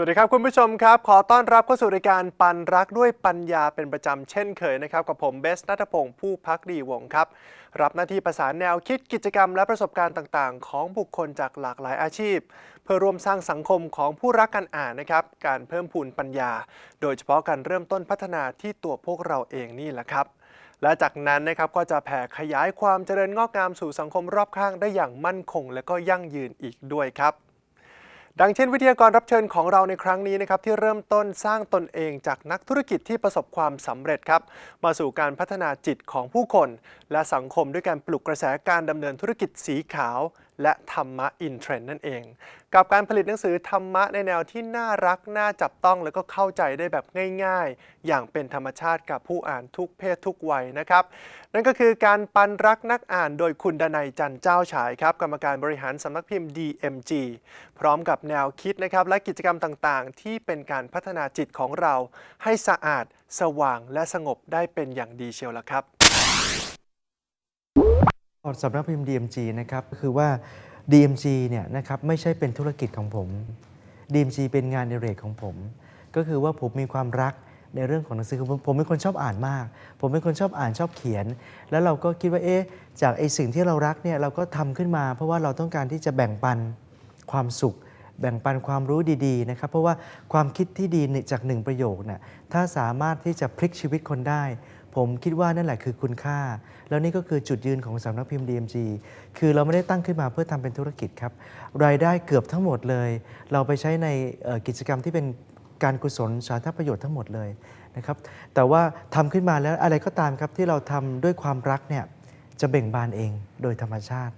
สวัสดีครับคุณผู้ชมครับ ขอต้อนรับเข้าสู่รายการปันรักด้วยปัญญาเป็นประจำเช่นเคยนะครับ กับผมเบสนัทพงศ์ผู้พักดีวงครับ รับหน้าที่ประสานแนวคิดกิจกรรมและประสบการณ์ต่างๆ ของบุคคลจากหลากหลายอาชีพ เพื่อร่วมสร้างสังคมของผู้รักการอ่านนะครับ การเพิ่มพูนปัญญา โดยเฉพาะการเริ่มต้นพัฒนาที่ตัวพวกเราเองนี่แหละครับและจากนั้นนะครับก็จะแผ่ขยายความเจริญงอกงามสู่สังคมรอบข้างได้อย่างมั่นคง และก็ยั่งยืนอีกด้วยครับ ดังเช่นวิทยากรรับเชิญของเราในครั้งนี้นะครับที่เริ่มต้นสร้างตนเองจากนักธุรกิจที่ประสบความสำเร็จครับมาสู่การพัฒนาจิตของผู้คน และสังคมด้วยการปลุกกระแสการดำเนินธุรกิจสีขาว และธรรมะอินเทรนด์นั่นเอง กับการผลิตหนังสือธรรมะในแนวที่น่ารัก น่าจับต้องแล้วก็เข้าใจได้แบบง่ายๆ อย่างเป็นธรรมชาติกับผู้อ่านทุกเพศทุกวัยนะครับ นั่นก็คือการปันรักนักอ่านโดยคุณดนัยจันเจ้าฉายครับ กรรมการบริหารสำนักพิมพ์ DMG พร้อมกับแนวคิดนะครับและกิจกรรมต่างๆ ที่เป็นการพัฒนาจิตของเรา ให้สะอาด สว่างและสงบได้เป็นอย่างดีเชียวละครับ สำนักพิมพ์ DMG นะครับก็คือว่า DMG เนี่ยนะครับไม่ใช่เป็นธุรกิจของผม DMG เป็นงานในเรกของผม ก็คือว่าผมมีความรักในเรื่องของหนังสือผมผมเป็นคนชอบอ่านมาก ผมเป็นคนชอบอ่านชอบเขียน แล้วเราก็คิดว่าเอ๊ะจากไอ้สิ่งที่เรารักเนี่ยเราก็ทำขึ้นมา เพราะว่าเราต้องการที่จะแบ่งปันความสุข แบ่งปันความรู้ดีๆนะครับเพราะว่าความคิดที่ดีจากหนึ่งประโยคน่ะถ้าสามารถที่จะพลิกชีวิตคนได้ ผมคิดว่านั่นแหละคือคุณค่า แล้วนี่ก็คือจุดยืนของสำนักพิมพ์ DMG คือเราไม่ได้ตั้งขึ้นมาเพื่อทำเป็นธุรกิจครับ รายได้เกือบทั้งหมดเลย เราไปใช้ในกิจกรรมที่เป็นการกุศลสาธารณประโยชน์ทั้งหมดเลยนะครับ แต่ว่าทำขึ้นมาแล้วอะไรก็ตามครับที่เราทำด้วยความรักเนี่ยจะเบ่งบานเองโดยธรรมชาติ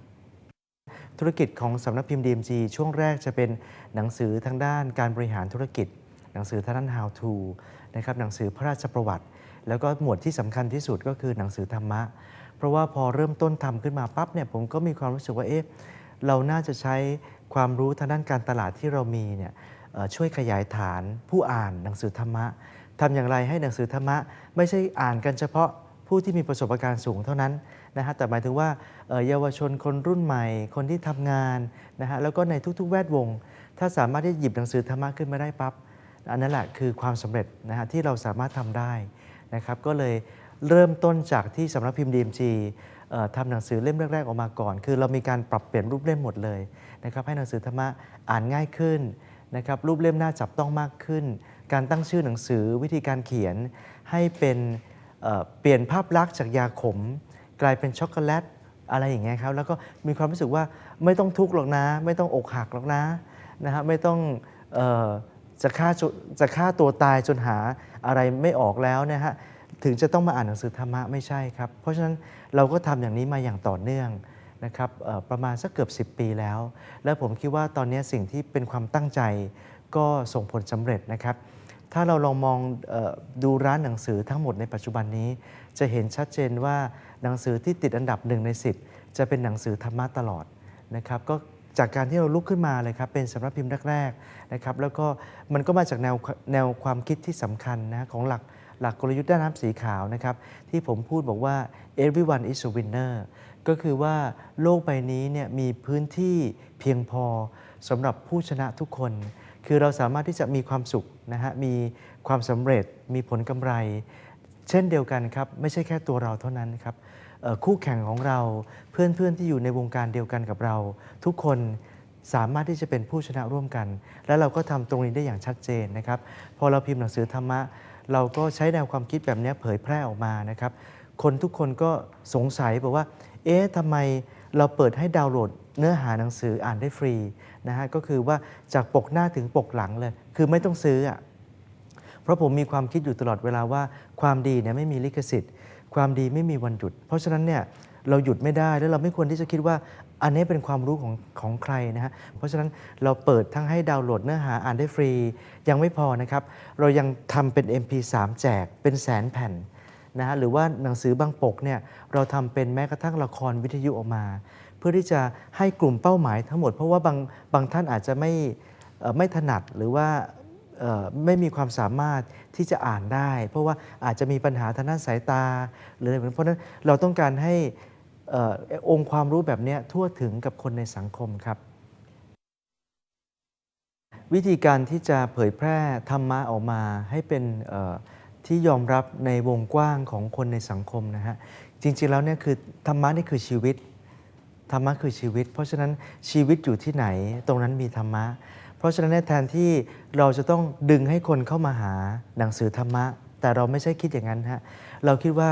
ธุรกิจของสำนักพิมพ์ DMG ช่วงแรกจะเป็นหนังสือทางด้านการบริหารธุรกิจ หนังสือทางด้าน how to นะครับหนังสือพระราชประวัติ แล้วก็หมวดที่สำคัญที่สุดก็คือหนังสือธรรมะ เพราะว่าพอเริ่มต้นทำขึ้นมาปั๊บเนี่ยผมก็มีความรู้สึกว่าเอ๊ะเราน่าจะใช้ความรู้ทางด้านการตลาดที่เรามีเนี่ยช่วยขยายฐานผู้อ่านหนังสือธรรมะทำอย่างไรให้หนังสือธรรมะ ไม่ใช่อ่านกันเฉพาะผู้ที่มีประสบการณ์สูงเท่านั้นนะฮะแต่หมายถึงว่าเยาวชนคนรุ่นใหม่ คนที่ทำงานนะฮะแล้วก็ในทุกๆ แวดวง ถ้าสามารถที่หยิบหนังสือธรรมะขึ้นมาได้ปั๊บอันนั้นแหละคือความสำเร็จนะฮะที่เราสามารถทำได้ นะครับก็เลยเริ่มต้นจากที่สำนักพิมพ์ DMG เอ่อทำหนังสือเล่มแรก ๆ ออกมาก่อน คือเรามีการปรับเปลี่ยนรูปเล่มหมดเลยนะครับให้หนังสือธรรมะอ่านง่ายขึ้นนะครับรูปเล่มน่าจับต้องมากขึ้น การตั้งชื่อหนังสือวิธีการเขียนให้เป็นเเปลี่ยนภาพลักษณ์จากยาขม กลายเป็นช็อกโกแลตอะไรอย่างเงี้ยครับแล้วก็มีความรู้สึกว่าไม่ต้องทุกข์หรอกนะ ไม่ต้องอกหักหรอกนะนะฮะไม่ต้องอ จะฆ่าจะฆ่าตัวตายจนหาอะไรไม่ออกแล้วนะฮะถึงจะต้องมาอ่านหนังสือธรรมะไม่ใช่ครับ เพราะฉะนั้นเราก็ทำอย่างนี้มาอย่างต่อเนื่องนะครับประมาณสักเกือบ 10 ปีแล้ว แล้วผมคิดว่าตอนนี้สิ่งที่เป็นความตั้งใจก็ส่งผลสำเร็จนะครับ ถ้าเราลองมองออดูร้านหนังสือทั้งหมดในปัจจุบันนี้ จะเห็นชัดเจนว่าหนังสือที่ติดอันดับหนึ่งใน 10 จะเป็นหนังสือธรรมะตลอดนะครับก็ จากการที่เราลุกขึ้นมาเลยครับเป็นสำนักพิมพ์แรกๆนะครับแล้วก็มันก็มาจากแนวแนวความคิดที่สำคัญนะของหลักหลักกลยุทธ์ด้านน้ำสีขาวนะครับที่ผมพูดบอกว่า everyone is a winner ก็คือว่าโลกใบนี้เนี่ยมีพื้นที่เพียงพอสำหรับผู้ชนะทุกคน คือเราสามารถที่จะมีความสุขนะฮะมีความสำเร็จมีผลกำไร เช่นเดียวกันครับ ไม่ใช่แค่ตัวเราเท่านั้นครับ คู่แข่งของเราเพื่อนๆที่อยู่ในวงการเดียวกันกับเรา ทุกคนสามารถที่จะเป็นผู้ชนะร่วมกัน และเราก็ทำตรงนี้ได้อย่างชัดเจนนะครับ พอเราพิมพ์หนังสือธรรมะ เราก็ใช้แนวความคิดแบบนี้เผยแพร่ออกมานะครับ คนทุกคนก็สงสัยบอกว่า เอ๊ะทำไมเราเปิดให้ดาวน์โหลดเนื้อหาหนังสืออ่านได้ฟรีนะฮะก็คือว่าจากปกหน้าถึงปกหลังเลย คือไม่ต้องซื้ออะเพราะผมมีความคิดอยู่ตลอดเวลาว่าความดีเนี่ยไม่มีลิขสิทธิ์ ความดีไม่มีวันหยุด เพราะฉะนั้นเนี่ยเราหยุดไม่ได้แล้วเราไม่ควรที่จะคิดว่าอันนี้เป็นความรู้ของของใครนะฮะเพราะฉะนั้นเราเปิดทั้งให้ดาวน์โหลดเนื้อหาอ่านได้ฟรี ยังไม่พอนะครับ เรายังทำเป็น MP3 แจกเป็นแสนแผ่นนะฮะหรือว่าหนังสือบางปกเนี่ยเราทำเป็นแม้กระทั่งละครวิทยุออกมา เพื่อที่จะให้กลุ่มเป้าหมายทั้งหมด เพราะว่าบางบางท่านอาจจะไม่ไม่ถนัดหรือว่า ไม่มีความสามารถที่จะอ่านได้ เพราะว่าอาจจะมีปัญหาทางด้านสายตาหรืออะไรแบบนี้เพราะนั้นเราต้องการให้ออองค์ความรู้แบบนี้ทั่วถึงกับคนในสังคมครับ วิธีการที่จะเผยแพร่ธรรมะออกมาให้เป็นที่ยอมรับในวงกว้างของคนในสังคมนะฮะจริงๆแล้วเนี่ยคือธรรมะนี่คือชีวิตธรรมะคือชีวิต เพราะฉะนั้นชีวิตอยู่ที่ไหน ตรงนั้นมีธรรมะ ราะฉะนั้นแทนที่เราจะต้องดึงให้คนเข้ามาหาหนังสือธรรมะ แต่เราไม่ใช่คิดอย่างนั้นฮะเราคิดว่า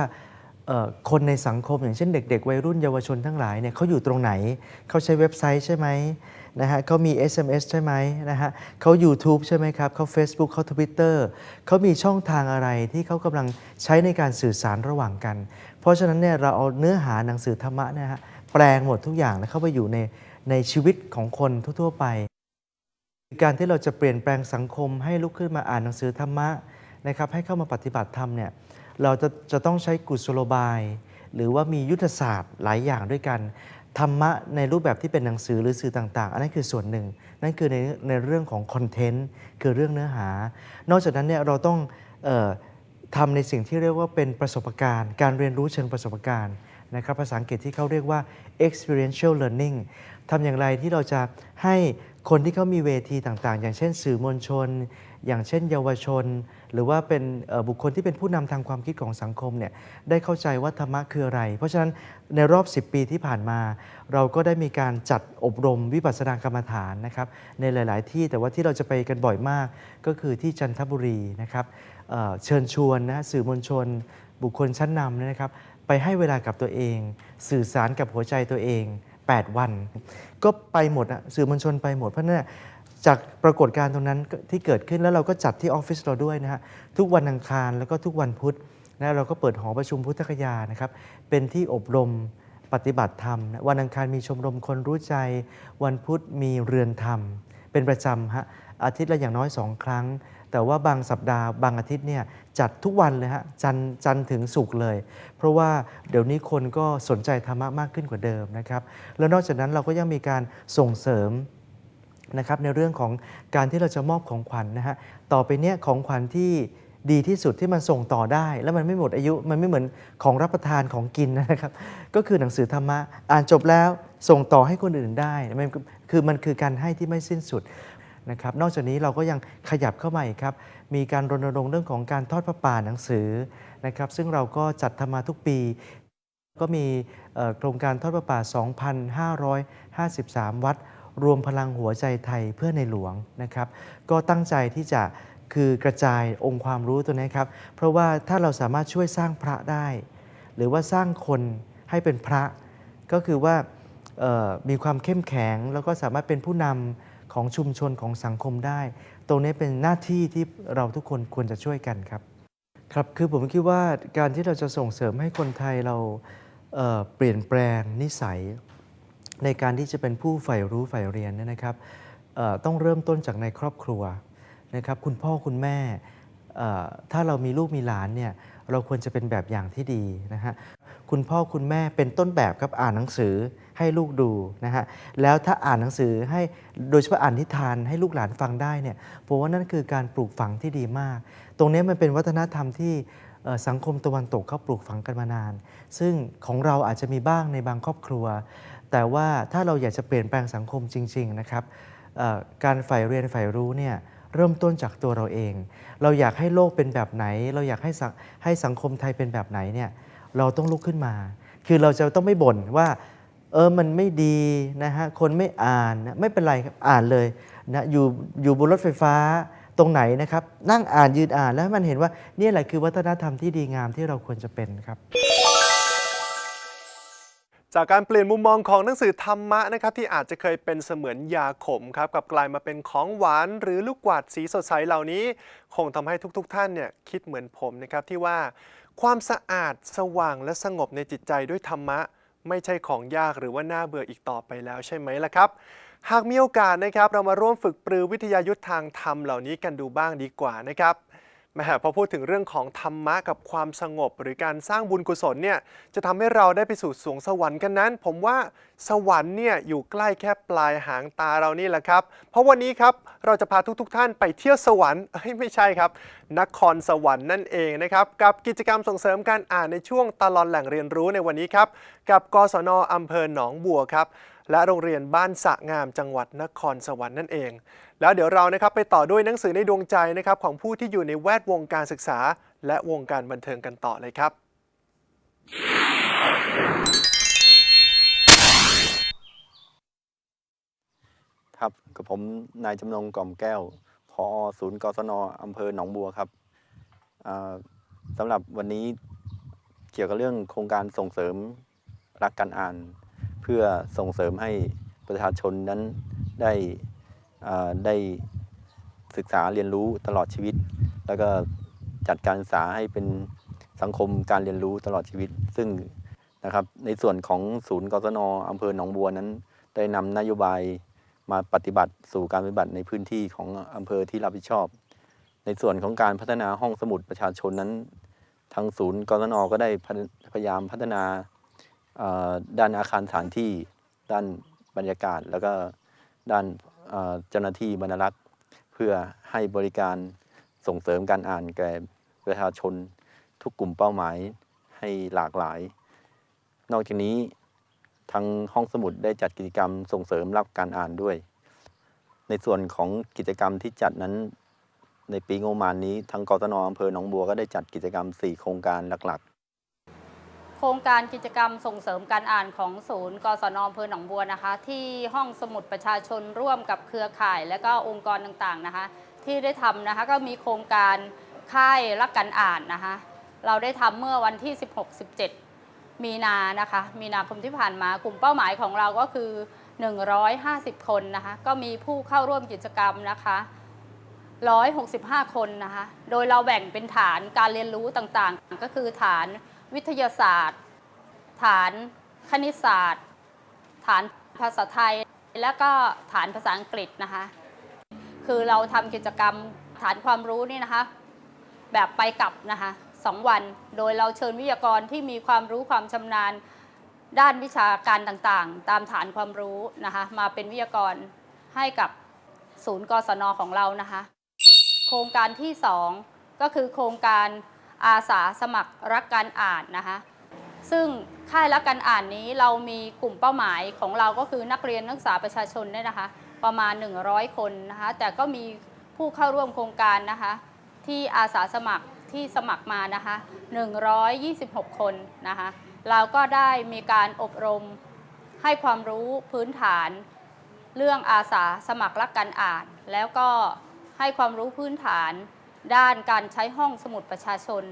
คนในสังคมอย่างเช่นเด็ก ๆ วัยรุ่นเยาวชนทั้งหลายเนี่ยเขาอยู่ตรงไหน เขาใช้เว็บไซต์ใช่ไหมนะฮะเขามี SMS ใช่ไหมนะฮะเขา YouTube ใช่ไหมครับเขา Facebook เขา Twitter เขามีช่องทางอะไรที่เขากำลังใช้ในการสื่อสารระหว่างกัน เพราะฉะนั้นเนี่ยเราเอาเนื้อหาหนังสือธรรมะนะฮะแปลงหมดทุกอย่างแล้วเข้าไปอยู่ในในชีวิตของคนทั่ว ๆ ไป การที่เราจะเปลี่ยนแปลงสังคมให้ลุกขึ้นมาอ่านหนังสือธรรมะนะครับให้เข้ามาปฏิบัติธรรมเนี่ยเราจะจะต้องใช้กุศโลบาย หรือว่ามียุทธศาสตร์หลายอย่างด้วยกัน ธรรมะในรูปแบบที่เป็นหนังสือหรือสื่อต่าง ๆ อันนั้นคือส่วนหนึ่ง นั่นคือในในเรื่องของคอนเทนต์คือเรื่องเนื้อหา นอกจากนั้นเนี่ยเราต้องออทำในสิ่งที่เรียกว่าเป็นประสบการณ์ การเรียนรู้เชิงประสบการณ์นะครับภาษาอังกฤษที่เขาเรียกว่า experiential learning ทำอย่างไรที่เราจะให้ คนที่เขามีเวทีต่างๆ อย่างเช่นสื่อมวลชน อย่างเช่นเยาวชน หรือว่าเป็นบุคคลที่เป็นผู้นำทางความคิดของสังคมเนี่ยได้เข้าใจว่าธรรมะคืออะไร เพราะฉะนั้นในรอบ 10 ปีที่ผ่านมา เราก็ได้มีการจัดอบรมวิปัสสนากรรมฐานนะครับในหลาย ๆ ที่แต่ว่าที่เราจะไปกันบ่อยมาก ก็คือที่จันทบุรีนะครับเเชิญชวนนะสื่อมวลชน บุคคลชั้นนำนะครับไปให้เวลากับตัวเอง สื่อสารกับหัวใจตัวเอง 8 วัน ก็ไปหมดอะสื่อมวลชนไปหมด เพราะนั้นจากปรากฏการณ์ตรงนั้นที่เกิดขึ้นแล้วเราก็จัดที่ออฟฟิศเราด้วยนะฮะทุกวันอังคารแล้วก็ทุกวันพุธนะเราก็เปิดหอประชุมพุทธคยานะครับเป็นที่อบรมปฏิบัติธรรม วันอังคารมีชมรมคนรู้ใจ วันพุธมีเรือนธรรม เป็นประจำฮะอาทิตย์ละอย่างน้อยสองครั้ง แต่ว่าบางสัปดาห์บางอาทิตย์เนี่ย จัดทุกวันเลยฮะจันจันถึงศุกเลย เพราะว่าเดี๋ยวนี้คนก็สนใจธรรมะมากขึ้นกว่าเดิมนะครับแล้วนอกจากนั้นเราก็ยังมีการส่งเสริมนะครับในเรื่องของการที่เราจะมอบของขวัญนะฮะต่อไปเนี้ยของขวัญที่ดีที่สุดที่มันส่งต่อได้ แล้วมันไม่หมดอายุมันไม่เหมือนของรับประทานของกินนะครับก็คือหนังสือธรรมะอ่านจบแล้วส่งต่อให้คนอื่นได้มันคือมันคือการให้ที่ไม่สิ้นสุด นะครับนอกจากนี้เราก็ยังขยับเข้ามาอีกครับ มีการรณรงค์เรื่องของการทอดพระป่าหนังสือนะครับซึ่งเราก็จัดทำมาทุกปี ก็มีโครงการทอดพระป่า 2,553 วัด รวมพลังหัวใจไทยเพื่อในหลวงนะครับก็ตั้งใจที่จะคือกระจายองค์ความรู้ตัวนี้ครับ เพราะว่าถ้าเราสามารถช่วยสร้างพระได้ หรือว่าสร้างคนให้เป็นพระ ก็คือว่ามีความเข้มแข็งแล้วก็สามารถเป็นผู้นำ ของชุมชนของสังคมได้ ตรงนี้เป็นหน้าที่ที่เราทุกคนควรจะช่วยกันครับ ครับคือผมคิดว่าการที่เราจะส่งเสริมให้คนไทยเราเเปลี่ยนแปลงนิสัย ในการที่จะเป็นผู้ใฝ่รู้ใฝ่เรียนเนี่ยนะครับต้องเริ่มต้นจากในครอบครัวนะครับคุณพ่อคุณแม่ถ้าเรามีลูกมีหลานเนี่ยเราควรจะเป็นแบบอย่างที่ดีนะฮะ คุณพ่อคุณแม่เป็นต้นแบบครับอ่านหนังสือให้ลูกดูนะฮะแล้วถ้าอ่านหนังสือให้โดยเฉพาะอ่านนิทานให้ลูกหลานฟังได้เนี่ยผมว่านั่นคือการปลูกฝังที่ดีมาก ตรงนี้มันเป็นวัฒนธรรมที่สังคมตะวันตกเขาปลูกฝังกันมานาน ซึ่งของเราอาจจะมีบ้างในบางครอบครัว แต่ว่าถ้าเราอยากจะเปลี่ยนแปลงสังคมจริง ๆ นะครับการใฝ่เรียนใฝ่รู้เนี่ยเริ่มต้นจากตัวเราเอง เราอยากให้โลกเป็นแบบไหน เราอยากให้ให้สังคมไทยเป็นแบบไหนเนี่ย เราต้องลุกขึ้นมา คือเราจะต้องไม่บ่นว่า เออมันไม่ดีนะฮะคนไม่อ่านนะไม่เป็นไรครับอ่านเลยนะอยู่อยู่บนรถไฟฟ้าตรงไหนนะครับ นั่งอ่านยืนอ่านแล้วให้มันเห็นว่านี่แหละคือวัฒนธรรมที่ดีงามที่เราควรจะเป็นครับ จากการเปลี่ยนมุมมองของหนังสือธรรมะนะครับที่อาจจะเคยเป็นเสมือนยาขมครับกับกลายมาเป็นของหวาน หรือลูกกวาดสีสดใสเหล่านี้ คงทำให้ทุกๆทท่านเนี่ยคิดเหมือนผมนะครับที่ว่าความสะอาดสว่างและสงบในจิตใจด้วยธรรมะ ไม่ใช่ของยากหรือว่าน่าเบื่ออีกต่อไปแล้วใช่ไหมล่ะครับ หากมีโอกาสนะครับเรามาร่วมฝึกปรือวิทยายุทธทางธรรมเหล่านี้กันดูบ้างดีกว่านะครับ แหม่พอพูดถึงเรื่องของธรรมะกับความสงบ หรือการสร้างบุญกุศลเนี่ยจะทำให้เราได้ไปสู่สวงสวรรค์กันนั้น ผมว่าสวรรค์เนี่ยอยู่ใกล้แค่ปลายหางตาเรานี่แหละครับ เพราะวันนี้ครับเราจะพาทุกๆทท่านไปเที่ยวสวรรค์ไม่ใช่ครับนครสวรรค์นั่นเองนะครับกับกิจกรรมส่งเสริมการอ่านในช่วงตลอดแหล่งเรียนรู้ในวันนี้ครับกับกศนอำเภอหนองบัวครับ และโรงเรียนบ้านสะงามจังหวัดนครสวรรค์นั่นเอง แล้วเดี๋ยวเรานะครับไปต่อด้วยหนังสือในดวงใจนะครับของผู้ที่อยู่ในแวดวงการศึกษา และวงการบันเทิงกันต่อเลยครับ ครับกับผมนายจำนงกล่อมแก้วพอศูนย์กศนอำเภอหนองบัวครับสำหรับวันนี้เกี่ยวกับเรื่องโครงการส่งเสริมรักการอ่าน เพื่อส่งเสริมให้ประชาชนนั้นได้ได้ศึกษาเรียนรู้ตลอดชีวิต แล้วก็จัดการศึกษาให้เป็นสังคมการเรียนรู้ตลอดชีวิต ซึ่งนะครับในส่วนของศูนย์กศนอำเภอหนองบัวนั้น ได้นำนโยบายมาปฏิบัติสู่การปฏิบัติในพื้นที่ของอำเภอที่รับผิดชอบ ในส่วนของการพัฒนาห้องสมุดประชาชนนั้น ทางศูนย์กศนก็ได้พยายามพัฒนา ด้านอาคารสถานที่ด้านบรรยากาศ แล้วก็ด้านเจ้าหน้าที่บรรณารักษ์ เพื่อให้บริการส่งเสริมการอ่านแก่ประชาชนทุกกลุ่มเป้าหมายให้หลากหลาย นอกจากนี้ทางห้องสมุดได้จัดกิจกรรมส่งเสริมรับการอ่านด้วย ในส่วนของกิจกรรมที่จัดนั้น ในปีงบประมาณนี้ทางกศนอำเภอหนองบัวก็ได้จัดกิจกรรม 4 โครงการหลัก ครงการกิจกรรมส่งเสริมการอ่านของศูนย์กศนอำเภอหนองบัวนะคะ ที่ห้องสมุดประชาชนร่วมกับเครือข่าย และก็องค์กรต่างๆนะคะ ที่ได้ทำนะคะก็มีโครงการค่ายรักการอ่านนะคะ เราได้ทำเมื่อวันที่ 16-17 มีนานะคะ มีนาคมที่ผ่านมากลุ่มเป้าหมายของเราก็คือ 150 คนนะคะ ก็มีผู้เข้าร่วมกิจกรรมนะคะ165 คนนะคะ โดยเราแบ่งเป็นฐานการเรียนรู้ต่างๆ ก็คือฐาน วิทยาศาสตร์ ฐานคณิตศาสตร์ ฐานภาษาไทย และก็ฐานภาษาอังกฤษนะคะ คือเราทำกิจกรรมฐานความรู้นี่นะคะ แบบไปกลับนะคะสองวัน โดยเราเชิญวิทยากรที่มีความรู้ความชำนาญด้านวิชาการต่างๆ ตามฐานความรู้นะคะมาเป็นวิทยากรให้กับศูนย์กศนของเรานะคะ โครงการที่ 2 ก็คือโครงการ อาสาสมัครรักการอ่านนะคะ ซึ่งค่ายรักการอ่านนี้เรามีกลุ่มเป้าหมายของเราก็คือนักเรียนนักศึกษาประชาชนเนี่ยนะคะ ประมาณ 100 คนนะคะ แต่ก็มีผู้เข้าร่วมโครงการนะคะ ที่อาสาสมัครที่สมัครมานะคะ 126 คนนะคะ เราก็ได้มีการอบรมให้ความรู้พื้นฐาน เรื่องอาสาสมัครรักการอ่าน แล้วก็ให้ความรู้พื้นฐาน ด้านการใช้ห้องสมุดประชาชน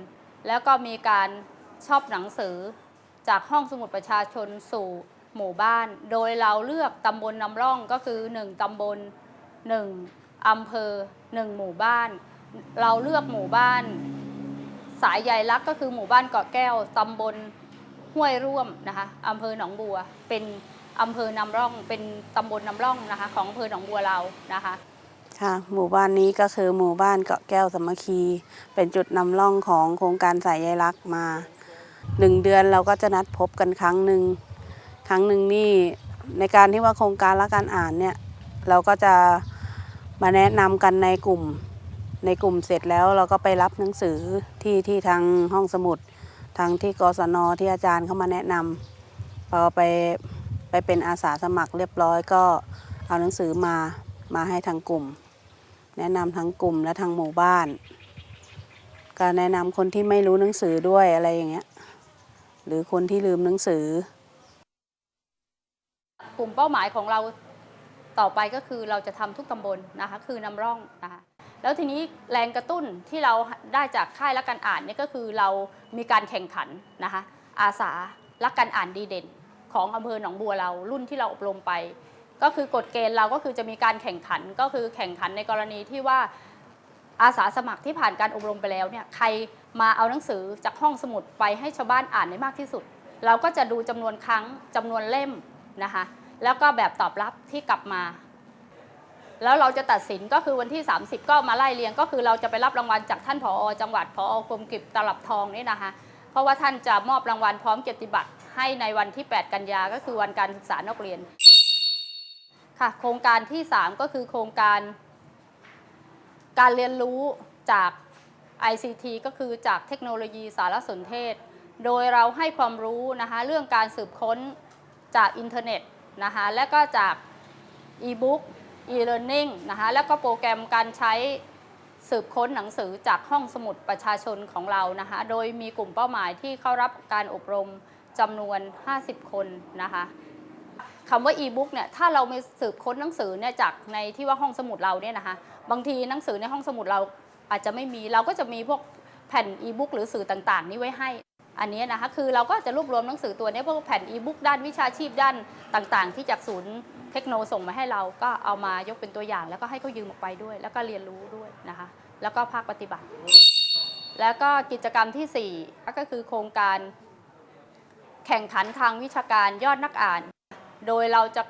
แล้วก็มีการชอบหนังสือ จากห้องสมุดประชาชนสู่หมู่บ้าน โดยเราเลือกตำบลนำร่องก็คือ 1 ตำบล 1 อำเภอ 1 หมู่บ้าน เราเลือกหมู่บ้าน สายใยรักก็คือหมู่บ้านเกาะแก้วตำบลห้วยร่วมนะคะอำเภอหนองบัว เป็นอำเภอนำร่อง เป็นตำบลนำร่องนะคะ ของอำเภอหนองบัวเรานะคะ ค่ะ หมู่บ้านนี้ก็คือหมู่บ้านเกาะแก้วสมัคคี เป็นจุดนำร่องของโครงการสายใยรักมาหนึ่งเดือนเราก็จะนัดพบกันครั้งหนึ่งครั้งหนึ่งนี่ในการที่ว่าโครงการรักการอ่านเนี่ยเราก็จะมาแนะนำกันในกลุ่มในกลุ่มเสร็จแล้วเราก็ไปรับหนังสือที่ที่ทางห้องสมุด ทางที่กศนที่อาจารย์เข้ามาแนะนำพอไปไปเป็นอาสาสมัครเรียบร้อยก็เอาหนังสือมามาให้ทางกลุ่ม แนะนำทั้งกลุ่มและทางหมู่บ้านก็แนะนำคนที่ไม่รู้หนังสือด้วยอะไรอย่างเงี้ย หรือคนที่ลืมหนังสือ กลุ่มเป้าหมายของเราต่อไปก็คือเราจะทำทุกตำบลนะคะ คือนำร่องนะคะแล้วทีนี้แรงกระตุ้นที่เราได้จากค่ายรักการอ่านเนี่ยก็คือเรามีการแข่งขันนะคะอาสารักการอ่านดีเด่น ของอำเภอหนองบัวเรารุ่นที่เราอบรมไป ก็คือกฎเกณฑ์เราก็คือจะมีการแข่งขันก็คือแข่งขันในกรณีที่ว่าอาสาสมัครที่ผ่านการอบรมไปแล้วเนี่ยใครมาเอาหนังสือจากห้องสมุดไปให้ชาวบ้านอ่านได้มากที่สุด เราก็จะดูจำนวนครั้งจำนวนเล่มนะคะแล้วก็แบบตอบรับที่กลับมา แล้วเราจะตัดสินก็คือวันที่ 30 ก็มาไล่เรียง ก็คือเราจะไปรับรางวัลจากท่านผอ จังหวัดผอกรมกิจตลับทองนี่นะคะ เพราะว่าท่านจะมอบรางวัลพร้อมเกียรติบัตรให้ในวันที่ 8 กันยาก็คือวันการศึกษานอกเรียน ค่ะโครงการที่ 3 ก็คือโครงการ การเรียนรู้จาก ICT ก็คือจากเทคโนโลยีสารสนเทศ โดยเราให้ความรู้นะคะเรื่องการสืบค้นจากอินเทอร์เน็ตนะคะและก็จาก e-book e-learning นะคะแล้วก็โปรแกรมการใช้สืบค้นหนังสือจากห้องสมุดประชาชนของเรานะคะโดยมีกลุ่มเป้าหมายที่เข้ารับการอบรมจำนวน 50 คนนะคะ คำว่า e-book เนี่ยถ้าเรามีสืบค้นหนังสือเนี่ยจากในที่ว่าห้องสมุดเราเนี่ยนะคะบางทีหนังสือในห้องสมุดเราอาจจะไม่มีเราก็จะมีพวกแผ่น e-book หรือสื่อต่างๆ นี้ไว้ให้ อันนี้นะคะคือเราก็จะรวบรวมหนังสือตัวนี้พวกแผ่น e-book ด้านวิชาชีพด้านต่างๆ ที่จากศูนย์เทคโนส่งมาให้เราก็เอามายกเป็นตัวอย่าง แล้วก็ให้เขายืมออกไปด้วย แล้วก็เรียนรู้ด้วยนะคะ แล้วก็ภาคปฏิบัติ แล้วก็กิจกรรมที่4ก็คือโครงการแข่งขันทางวิชาการยอดนักอ่าน โดยเราจะ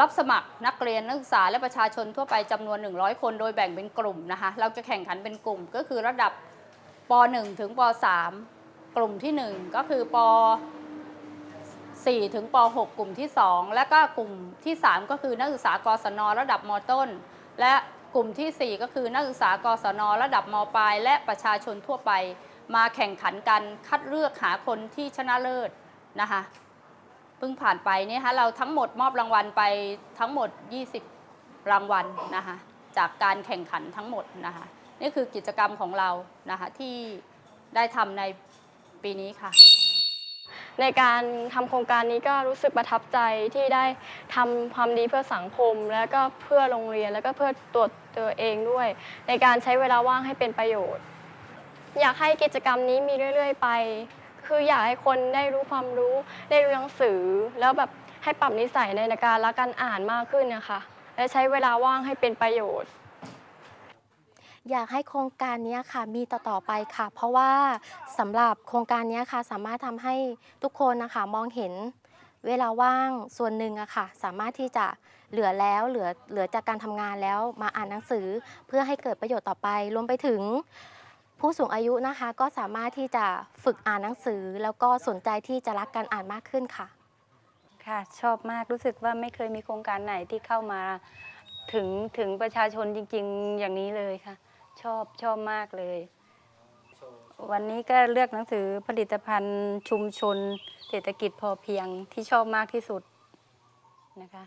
รับสมัครนักเรียนนักศึกษาและประชาชนทั่วไปจำนวน 100 คน โดยแบ่งเป็นกลุ่มนะคะ เราจะแข่งขันเป็นกลุ่มก็คือระดับป .1 ถึงป .3 กลุ่มที่ 1 ก็คือป 4 ถึงป .6 กลุ่มที่ 2 และก็กลุ่มที่ 3 ก็คือนักศึกษากศนระดับมต้น และกลุ่มทีสี่4 ก็คือนักศึกษากศนระดับมปลายและประชาชนทั่วไป มาแข่งขันกันคัดเลือกหาคนที่ชนะเลิศนะคะ เพิ่งผ่านไปเนี่ยคะเราทั้งหมดมอบรางวัลไปทั้งหมด 20 รางวัลนะคะจากการแข่งขันทั้งหมดนะคะนี่คือกิจกรรมของเรานะคะที่ได้ทำในปีนี้ค่ะ ในการทำโครงการนี้ก็รู้สึกประทับใจที่ได้ทำความดีเพื่อสังคม แล้วก็เพื่อโรงเรียนแล้วก็เพื่อตัวตัวเองด้วย ในการใช้เวลาว่างให้เป็นประโยชน์ อยากให้กิจกรรมนี้มีเรื่อย ๆ ไป คืออยากให้คนได้รู้ความรู้ ได้รู้หนังสือ แล้วแบบให้ปรับนิสัยในการรักการอ่านมากขึ้นนะคะ และใช้เวลาว่างให้เป็นประโยชน์อยากให้โครงการนี้ค่ะมีต่อๆไปค่ะ เพราะว่าสำหรับโครงการนี้ค่ะ สามารถทำให้ทุกคนนะคะมองเห็นเวลาว่างส่วนหนึ่งอะค่ะ สามารถที่จะเหลือแล้วเหลือเหลือจากการทำงานแล้วมาอ่านหนังสือ เพื่อให้เกิดประโยชน์ต่อไปรวมไปถึง ผู้สูงอายุนะคะก็สามารถที่จะฝึกอ่านหนังสือ แล้วก็สนใจที่จะรักการอ่านมากขึ้นค่ะ ค่ะ ชอบมากรู้สึกว่าไม่เคยมีโครงการไหนที่เข้ามาถึงถึงประชาชนจริง ๆ อย่างนี้เลยค่ะ ชอบชอบมากเลย วันนี้ก็เลือกหนังสือผลิตภัณฑ์ชุมชน เศรษฐกิจพอเพียงที่ชอบมากที่สุดนะคะ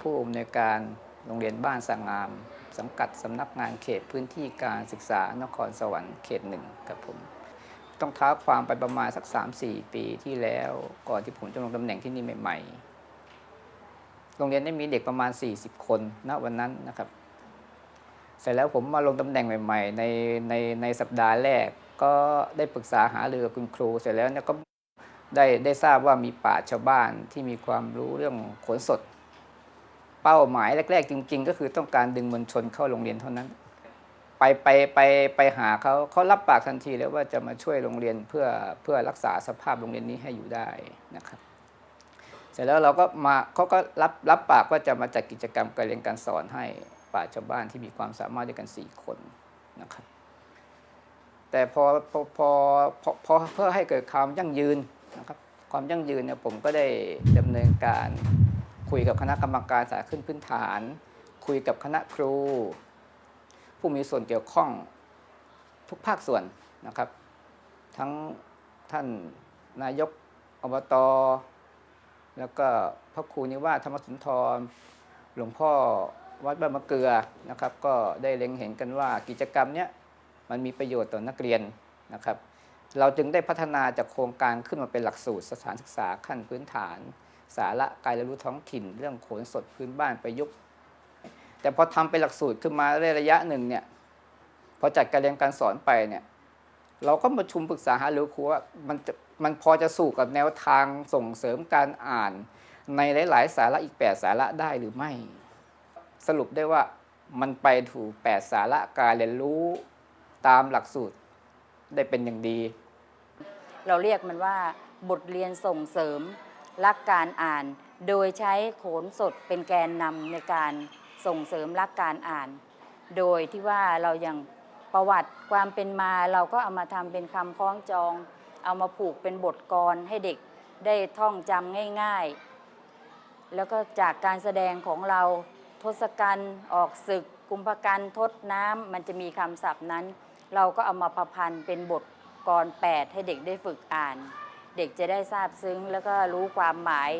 ผู้อำนวยการโรงเรียนบ้านสางงาม สังกัดสำนักงานเขตพื้นที่การศึกษานครสวรรค์เขตหนึ่งครับผม ต้องท้าความไปประมาณสัก 3-4 ปีที่แล้วก่อนที่ผมจะลงตำแหน่งที่นี่ใหม่ ๆ โรงเรียนได้มีเด็กประมาณ 40 คนณวันนั้นนะครับ เสร็จแล้วผมมาลงตำแหน่งใหม่ ๆ ในในในสัปดาห์แรกก็ได้ปรึกษาหารือกับคุณครูเสร็จแล้วเนี่ยก็ได้ได้ทราบว่ามีป่าชาวบ้านที่มีความรู้เรื่องขนสด เป้าหมายแรก ๆ จริง ๆ ก็คือต้องการดึงมวลชนเข้าโรงเรียนเท่านั้น ไปไปไปไปหาเขาเขารับปากทันทีเลยว่าจะมาช่วยโรงเรียนเพื่อเพื่อรักษาสภาพโรงเรียนนี้ให้อยู่ได้นะครับเสร็จแล้วเราก็มาเขาก็รับรับปากว่าจะมาจัดกิจกรรมการเรียนการสอนให้ป่าชาวบ้านที่มีความสามารถด้วยกัน 4 คนนะครับแต่พอพอพอพอพอเพื่อให้เกิดความยั่งยืนนะครับความยั่งยืนเนี่ยผมก็ได้ดำเนินการ คุยกับคณะกรรมการสายขึ้นพื้นฐาน คุยกับคณะครู ผู้มีส่วนเกี่ยวข้องทุกภาคส่วนนะครับ ทั้งท่านนายกอบตแล้วก็พระครูนิวาธรรมสุนทร หลวงพ่อวัดบ้านมะเกลือนะครับ ก็ได้เล็งเห็นกันว่ากิจกรรมเนี้ยมันมีประโยชน์ต่อนักเรียนนะครับ เราจึงได้พัฒนาจากโครงการขึ้นมาเป็นหลักสูตรสถานศึกษาขั้นพื้นฐาน สาระการเรียนรู้ท้องถิ่น เรื่องโขนสดพื้นบ้านประยุกต์ แต่พอทำเป็นหลักสูตรขึ้นมาระยะหนึ่งเนี่ยพอจัดการเรียนการสอนไปเนี่ยเราก็ประชุมปรึกษาหารือครูว่ามันจะมันพอจะสู่กับแนวทางส่งเสริมการอ่านในหลาย ๆ สาระอีก 8 สาระได้หรือไม่ สรุปได้ว่ามันไปถูก 8 สาระการเรียนรู้ตามหลักสูตรได้เป็นอย่างดี เราเรียกมันว่าบทเรียนส่งเสริม รักการอ่าน โดยใช้โขนสดเป็นแกนนำในการส่งเสริมรักการอ่าน โดยที่ว่าเราอย่างประวัติความเป็นมาเราก็เอามาทำเป็นคำคล้องจอง เอามาผูกเป็นบทกลให้เด็กได้ท่องจำง่ายๆ แล้วก็จากการแสดงของเราทศกัณฐ์ออกศึก กุมภกันทดน้ำมันจะมีคำศัพท์นั้น เราก็เอามาประพันธ์เป็นบทกรแปดให้เด็กได้ฝึกอ่าน เด็กจะได้ทราบซึ้ง แล้วก็รู้ความหมาย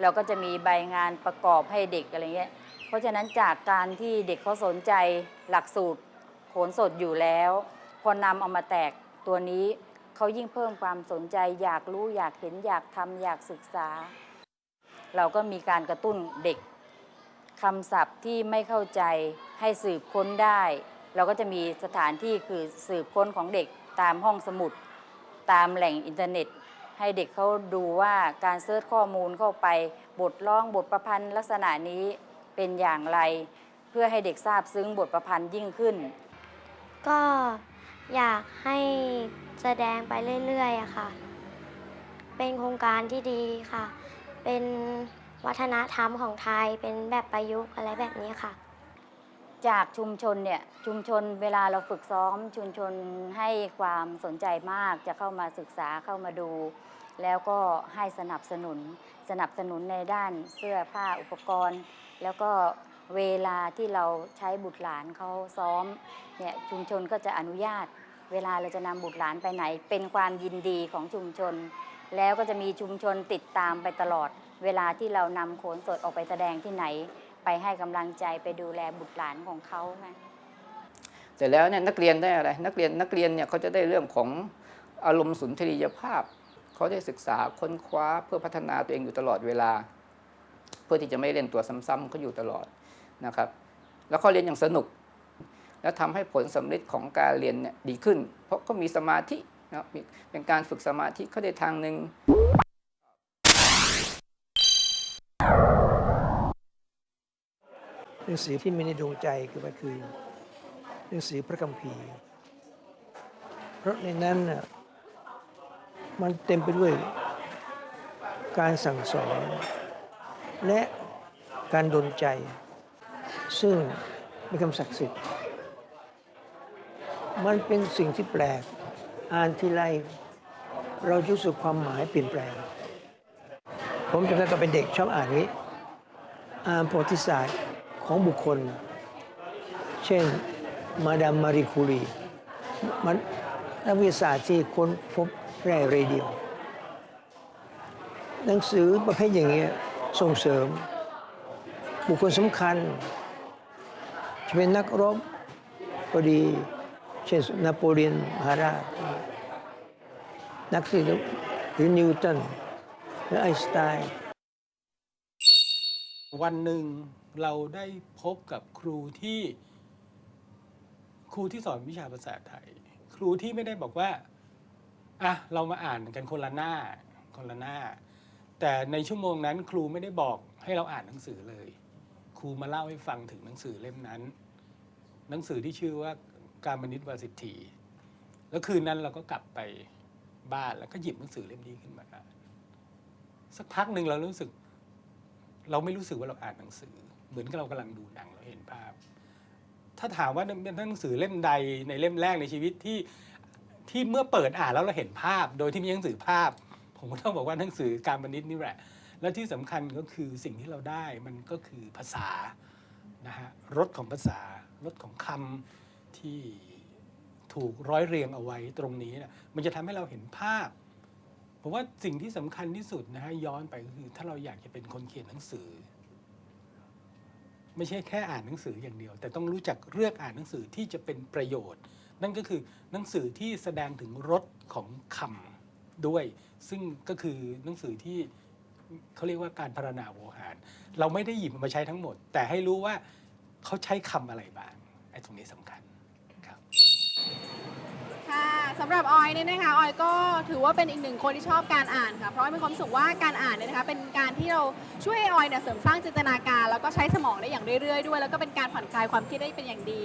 เราก็จะมีใบงานประกอบให้เด็กอะไรเงี้ยเพราะฉะนั้นจากการที่เด็กเขาสนใจหลักสูตรโขนสดอยู่แล้ว พอนำเอามาแตกตัวนี้เขายิ่งเพิ่มความสนใจ อยากรู้อยากเห็นอยากทำอยากศึกษา เราก็มีการกระตุ้นเด็กคำศัพท์ที่ไม่เข้าใจให้สืบค้นได้ เราก็จะมีสถานที่คือสืบค้นของเด็กตามห้องสมุด ตามแหล่งอินเทอร์เน็ต ให้เด็กเขาดูว่าการเสิร์ชข้อมูลเข้าไป บทร้องบทประพันธ์ลักษณะนี้เป็นอย่างไร เพื่อให้เด็กทราบซึ้งบทประพันธ์ยิ่งขึ้น ก็อยากให้แสดงไปเรื่อยๆอะค่ะ เป็นโครงการที่ดีค่ะ เป็นวัฒนธรรมของไทยเป็นแบบประยุกต์อะไรแบบนี้ค่ะ จากชุมชนเนี่ยชุมชนเวลาเราฝึกซ้อมชุมชนให้ความสนใจมากจะเข้ามาศึกษาเข้ามาดู แล้วก็ให้สนับสนุนสนับสนุนในด้านเสื้อผ้าอุปกรณ์ แล้วก็เวลาที่เราใช้บุตรหลานเขาซ้อมเนี่ยชุมชนก็จะอนุญาต เวลาเราจะนำบุตรหลานไปไหน เป็นความยินดีของชุมชน แล้วก็จะมีชุมชนติดตามไปตลอด เวลาที่เรานำโขนสดออกไปแสดงที่ไหน ไปให้กำลังใจไปดูแลบุตรหลานของเขาไงเสร็จแล้วเนี่ยนักเรียนได้อะไร นักเรียนนักเรียนเนี่ยเขาจะได้เรื่องของอารมณ์สุนทรียภาพ เขาได้ศึกษาค้นคว้าเพื่อพัฒนาตัวเองอยู่ตลอดเวลา เพื่อที่จะไม่เล่นตัวซ้ำๆเขาอยู่ตลอดนะครับ แล้วเขาเรียนอย่างสนุก แล้วทำให้ผลสำเร็จของการเรียนเนี่ยดีขึ้น เพราะเขามีสมาธินะเป็นการฝึกสมาธิเขาได้ทางหนึ่ง นังสือที่มีในดวงใจคือมันคือหนังสือพระคัมภีร์ เพราะในนั้นน่ะมันเต็มไปด้วยการสั่งสอน และการดลใจ ซึ่งเป็นคำศักดิ์สิทธิ์ มันเป็นสิ่งที่แปลก อ่านทีไรเรารู้สึกความหมายเปลี่ยนแปลง ผมจำได้ตอนเป็นเด็กชอบอ่านนี้ อ่านประวัติศาสตร์ ของบุคคล เช่นมาดามมารีคูรีมันนักวิทยาศาสตร์ที่ค้นพบแร่เรเดียมหนังสือประเภทอย่างเงี้ยส่งเสริม บุคคลสำคัญ จะเป็นนักรบก็ดี เช่นนโปเลียนมหาราชนักศิลป์หรือนิวตันหรือไอน์สไตน์วันหนึ่ง เราได้พบกับครูที่ครูที่สอนวิชาภาษาไทย ครูที่ไม่ได้บอกว่าอะเรามาอ่านกันคนละหน้าคนละหน้า แต่ในชั่วโมงนั้นครูไม่ได้บอกให้เราอ่านหนังสือเลย ครูมาเล่าให้ฟังถึงหนังสือเล่มนั้น หนังสือที่ชื่อว่าการมนิตวาสิทธีแล้วคืนนั้นเราก็กลับไปบ้านแล้วก็หยิบหนังสือเล่มนี้ขึ้นมาอ่านสักพักหนึ่งเรารู้สึก เราไม่รู้สึกว่าเราอ่านหนังสือ เหมือนกับเรากำลังดูหนังเราเห็นภาพ ถ้าถามว่าเป็นหนังสือเล่มใดในเล่มแรกในชีวิตที่ที่เมื่อเปิดอ่านแล้วเราเห็นภาพ โดยที่มีหนังสือภาพ ผมก็ต้องบอกว่าหนังสือการบัณฑิตนี่แหละ และที่สำคัญก็คือสิ่งที่เราได้มันก็คือภาษานะฮะรสของภาษารสของคำที่ถูกร้อยเรียงเอาไว้ตรงนี้นะมันจะทำให้เราเห็นภาพผมว่าสิ่งที่สำคัญที่สุดนะฮะย้อนไปก็คือถ้าเราอยากจะเป็นคนเขียนหนังสือ ไม่ใช่แค่อ่านหนังสืออย่างเดียว แต่ต้องรู้จักเลือกอ่านหนังสือที่จะเป็นประโยชน์ นั่นก็คือหนังสือที่แสดงถึงรสของคำด้วย ซึ่งก็คือหนังสือที่เขาเรียกว่าการพรรณนาโวหาร เราไม่ได้หยิบมาใช้ทั้งหมด แต่ให้รู้ว่าเขาใช้คำอะไรบ้างไอ้ตรงนี้สำคัญ สำหรับออยเนี่ยนะคะออยก็ถือว่าเป็นอีกหนึ่งคนที่ชอบการอ่านค่ะเพราะมีความรู้สึกว่าการอ่านเนี่ยนะคะเป็นการที่เราช่วยให้ออยเนี่ยเสริมสร้างจินตนาการ แล้วก็ใช้สมองได้อย่างเรื่อยๆด้วย แล้วก็เป็นการผ่อนคลายความคิดได้เป็นอย่างดี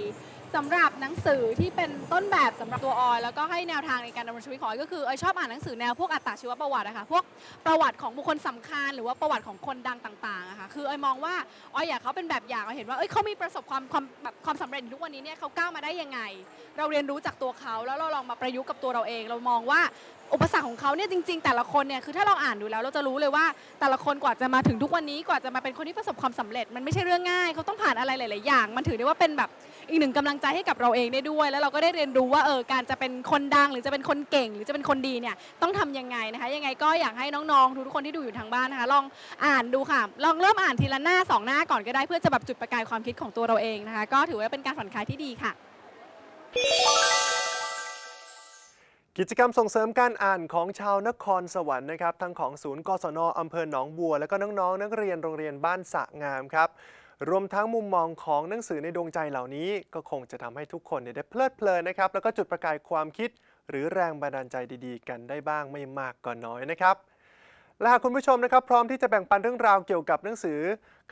สำหรับหนังสือที่เป็นต้นแบบสำหรับตัวออยแล้วก็ให้แนวทางในการดำรงชีวิตของออยก็คือออยชอบอ่านหนังสือแนวพวกอัตชีวประวัติอะค่ะพวกประวัติของบุคคลสำคัญ หรือว่าประวัติของคนดังต่างๆอะค่ะคือออยมองว่าออยอยากเขาเป็นแบบอย่างออยเห็นว่าเอ้ยเขามีประสบความความแบบความสำเร็จอยู่ทุกวันนี้เนี่ยเขาก้าวมาได้ยังไง เราเรียนรู้จากตัวเขาแล้วเราลองมาประยุกต์กับตัวเราเอง เรามองว่าอุปสรรคของเขาเนี่ยจริง ๆ แต่ละคนเนี่ยคือถ้าเราอ่านดูแล้วเราจะรู้เลยว่าแต่ละคนกว่าจะมาถึงทุกวันนี้กว่าจะมาเป็นคนที่ประสบความสำเร็จ มันไม่ใช่เรื่องง่ายเขาต้องผ่านอะไรหลาย ๆ อย่าง มันถือได้ว่าเป็นแบบ อีกหนึ่งกำลังใจให้กับเราเองได้ด้วย แล้วเราก็ได้เรียนรู้ว่าเออการจะเป็นคนดัง หรือจะเป็นคนเก่ง หรือจะเป็นคนดีเนี่ยต้องทำยังไงนะคะ ยังไงก็อยากให้น้องๆทุกคนที่ดูอยู่ทางบ้านนะคะลองอ่านดูค่ะ ลองเริ่มอ่านทีละหน้าสองหน้าก่อนก็ได้เพื่อจะแบบจุดประกายความคิดของตัวเราเองนะคะ ก็ถือว่าเป็นการผ่อนคลายที่ดีค่ะกิจกรรมส่งเสริมการอ่านของชาวนครสวรรค์นะครับทั้งของศูนย์กศนอำเภอหนองบัว และก็น้องๆนักเรียนโรงเรียนบ้านสะงามครับ รวมทั้งมุมมองของหนังสือในดวงใจเหล่านี้ ก็คงจะทำให้ทุกคนเนี่ยได้เพลิดเพลินนะครับ แล้วก็จุดประกายความคิด หรือแรงบันดาลใจดีๆ กันได้บ้างไม่มากก็น้อยนะครับและหากคุณผู้ชมนะครับ พร้อมที่จะแบ่งปันเรื่องราวเกี่ยวกับหนังสือ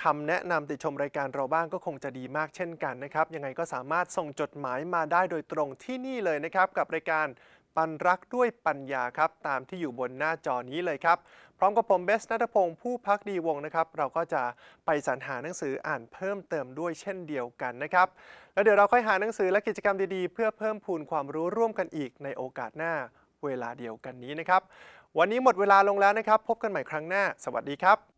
คำแนะนำติดชมรายการเราบ้างก็คงจะดีมากเช่นกันนะครับ ยังไงก็สามารถส่งจดหมายมาได้โดยตรงที่นี่เลยนะครับ กับรายการ ปันรักด้วยปัญญาครับ ตามที่อยู่บนหน้าจอนี้เลยครับ พร้อมกับผมเบสนัทพงศ์ผู้พักดีวงนะครับ เราก็จะไปสรรหาหนังสืออ่านเพิ่มเติมด้วยเช่นเดียวกันนะครับ แล้วเดี๋ยวเราค่อยหาหนังสือและกิจกรรมดีๆ เพื่อเพิ่มพูนความรู้ร่วมกันอีกในโอกาสหน้าเวลาเดียวกันนี้นะครับ วันนี้หมดเวลาลงแล้วนะครับ พบกันใหม่ครั้งหน้า สวัสดีครับ